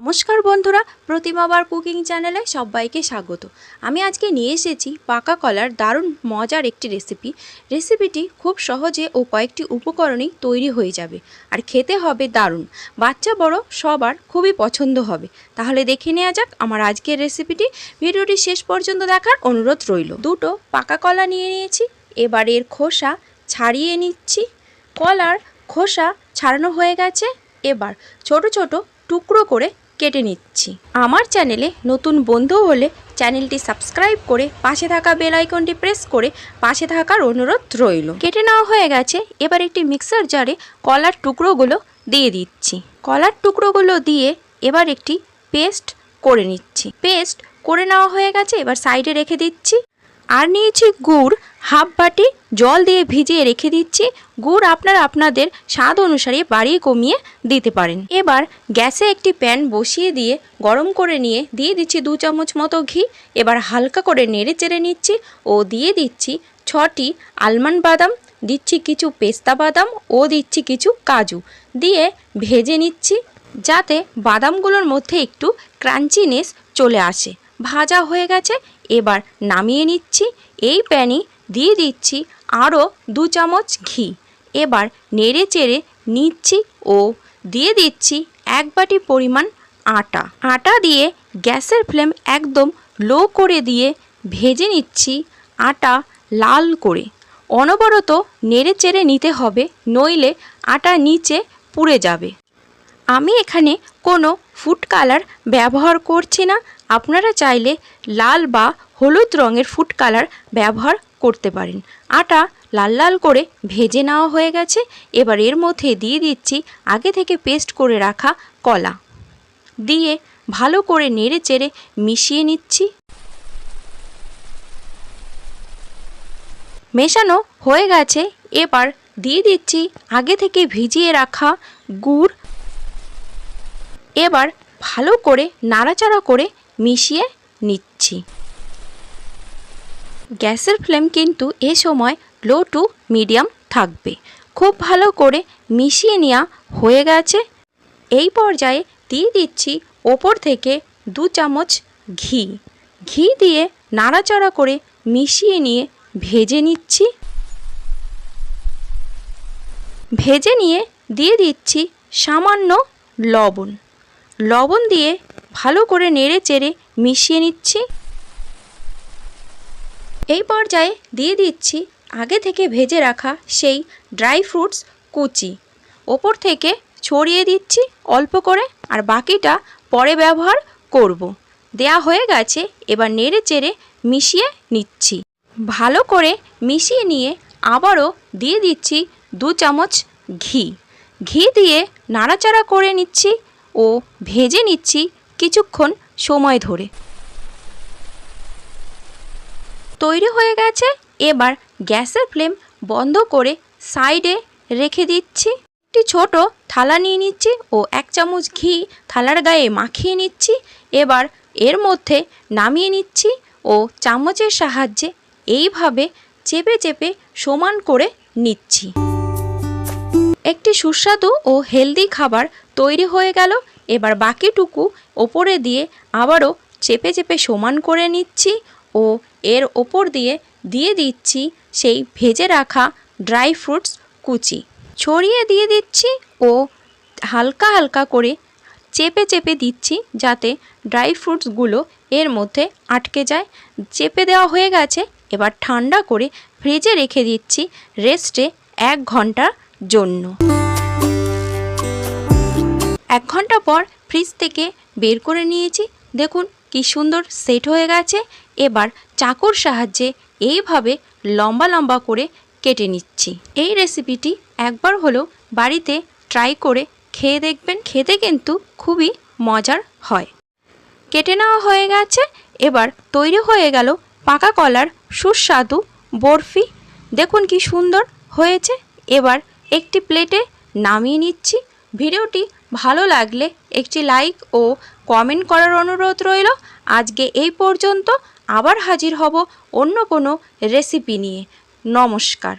নমস্কার বন্ধুরা, প্রতিমাবার কুকিং চ্যানেলে সবাইকে স্বাগত। আমি আজকে নিয়ে এসেছি পাকা কলার দারুণ মজার একটি রেসিপি। রেসিপিটি খুব সহজে ও কয়েকটি উপকরণেই তৈরি হয়ে যাবে আর খেতে হবে দারুণ। বাচ্চা, বড় সবার খুবই পছন্দ হবে। তাহলে দেখে নেওয়া যাক আমার আজকের রেসিপিটি। ভিডিওটি শেষ পর্যন্ত দেখার অনুরোধ রইল। দুটো পাকা কলা নিয়ে নিয়েছি, এবার এর খোসা ছাড়িয়ে নিচ্ছি। কলার খোসা ছাড়ানো হয়ে গেছে। এবার ছোট ছোট টুকরো করে কেটে নিচ্ছি। আমার চ্যানেলে নতুন বন্ধু হলে চ্যানেলটি সাবস্ক্রাইব করে পাশে থাকা বেল আইকনটি প্রেস করে পাশে থাকার অনুরোধ রইল। কেটে নেওয়া হয়ে গেছে, এবার একটি মিক্সার জারে কলার টুকরোগুলো দিয়ে দিচ্ছি। কলার টুকরোগুলো দিয়ে এবার একটি পেস্ট করে নিচ্ছি। পেস্ট করে নেওয়া হয়ে গেছে, এবার সাইডে রেখে দিচ্ছি। আর নিয়েছি গুড়, হাফ বাটি জল দিয়ে ভিজিয়ে রেখে দিচ্ছি। গুড় আপনারা আপনাদের স্বাদ অনুসারে বাড়িয়ে কমিয়ে দিতে পারেন। এবার গ্যাসে একটি প্যান বসিয়ে দিয়ে গরম করে নিয়ে দিয়ে দিচ্ছি দু চামচ মতো ঘি। এবার হালকা করে নেড়ে চেড়ে নিচ্ছি ও দিয়ে দিচ্ছি ছটি আলমন্ড বাদাম, দিচ্ছি কিছু পেস্তা বাদাম ও দিচ্ছি কিছু কাজু। দিয়ে ভেজে নিচ্ছি যাতে বাদামগুলোর মধ্যে একটু ক্রাঞ্চিনেস চলে আসে। ভাজা হয়ে গেছে, এবার নামিয়ে নিচ্ছি। এই প্যানে দিয়ে দিচ্ছি আরও দু চামচ ঘি। এবার নেড়ে চেড়ে নিচ্ছি ও দিয়ে দিচ্ছি এক বাটি পরিমাণ আটা। আটা দিয়ে গ্যাসের ফ্লেম একদম লো করে দিয়ে ভেজে নিচ্ছি আটা লাল করে। অনবরত নেড়ে চেড়ে নিতে হবে, নইলে আটা নিচে পুড়ে যাবে। আমি এখানে কোনো ফুড কালার ব্যবহার করছি না আপনারা চাইলে লাল বা হলুদ রঙের ফুড কালার ব্যবহার করতে পারেন। আটা লাল লাল করে ভেজে নেওয়া হয়ে গেছে। এবার এর মধ্যে দিয়ে দিচ্ছি আগে থেকে পেস্ট করে রাখা কলা। দিয়ে ভালো করে নেড়ে চেড়ে মিশিয়ে নিচ্ছি। মেশানো হয়ে গেছে। এবার দিয়ে দিচ্ছি আগে থেকে ভিজিয়ে রাখা গুড়। এবার ভালো করে নাড়াচাড়া করে মিশিয়ে নিচ্ছি। গ্যাসের ফ্লেম কিন্তু এ সময় লো টু মিডিয়াম থাকবে। খুব ভালো করে মিশিয়ে নেওয়া হয়ে গেছে। এই পর্যায়ে দিয়ে দিচ্ছি ওপর থেকে দু চামচ ঘি। ঘি দিয়ে নাড়াচাড়া করে মিশিয়ে নিয়ে ভেজে নিচ্ছি। ভেজে নিয়ে দিয়ে দিচ্ছি সামান্য লবণ। লবণ দিয়ে ভালো করে নেড়ে চেড়ে মিশিয়ে নিচ্ছি। এই পর্যায়ে দিয়ে দিচ্ছি আগে থেকে ভেজে রাখা সেই ড্রাই ফ্রুটস কুচি। ওপর থেকে ছড়িয়ে দিচ্ছি অল্প করে আর বাকিটা পরে ব্যবহার করব। দেয়া হয়ে গেছে, এবার নেড়ে চেড়ে মিশিয়ে নিচ্ছি। ভালো করে মিশিয়ে নিয়ে আবারও দিয়ে দিচ্ছি দু চামচ ঘি। ঘি দিয়ে নাড়াচাড়া করে নিচ্ছি ও ভেজে নিচ্ছি কিছুক্ষণ সময় ধরে। তৈরি হয়ে গেছে, এবার গ্যাসের ফ্লেম বন্ধ করে সাইডে রেখে দিচ্ছি। একটি ছোট থালা নিয়ে নিচ্ছি ও এক চামচ ঘি থালার গায়ে মাখিয়ে নিচ্ছি। এবার এর মধ্যে নামিয়ে নিচ্ছি ও চামচের সাহায্যে এইভাবে চেপে চেপে সমান করে নিচ্ছি। একটি সুস্বাদু ও হেলদি খাবার তৈরি হয়ে গেল। এবার বাকিটুকু ওপরে দিয়ে আবারও চেপে চেপে সমান করে নিচ্ছি ও এর ওপর দিয়ে দিয়ে দিচ্ছি সেই ভেজে রাখা ড্রাই ফ্রুটস কুচি। ছড়িয়ে দিয়ে দিচ্ছি ও হালকা হালকা করে চেপে চেপে দিচ্ছি যাতে ড্রাই ফ্রুটসগুলো এর মধ্যে আটকে যায়। চেপে দেওয়া হয়ে গেছে, এবার ঠান্ডা করে ফ্রিজে রেখে দিচ্ছি রেস্টে এক ঘণ্টার জন্য। এক ঘণ্টা পর ফ্রিজ থেকে বের করে নিয়েছি। দেখুন কি সুন্দর সেট হয়ে গেছে। এবার চাকুর সাহায্যে এইভাবে লম্বা লম্বা করে কেটে নিচ্ছি। এই রেসিপিটি একবার হলেও বাড়িতে ট্রাই করে খেয়ে দেখবেন। খেতে কিন্তু খুবই মজার হয়। কেটে নেওয়া হয়ে গেছে। এবার তৈরি হয়ে গেল পাকা কলার সুস্বাদু বরফি। দেখুন কি সুন্দর হয়েছে। এবার একটি প্লেটে নামিয়ে নিচ্ছি। ভিডিওটি ভালো লাগলে একটি লাইক ও কমেন্ট করার অনুরোধ রইল। আজকে এই পর্যন্ত আবার হাজির হব অন্য কোনো রেসিপি নিয়ে। নমস্কার।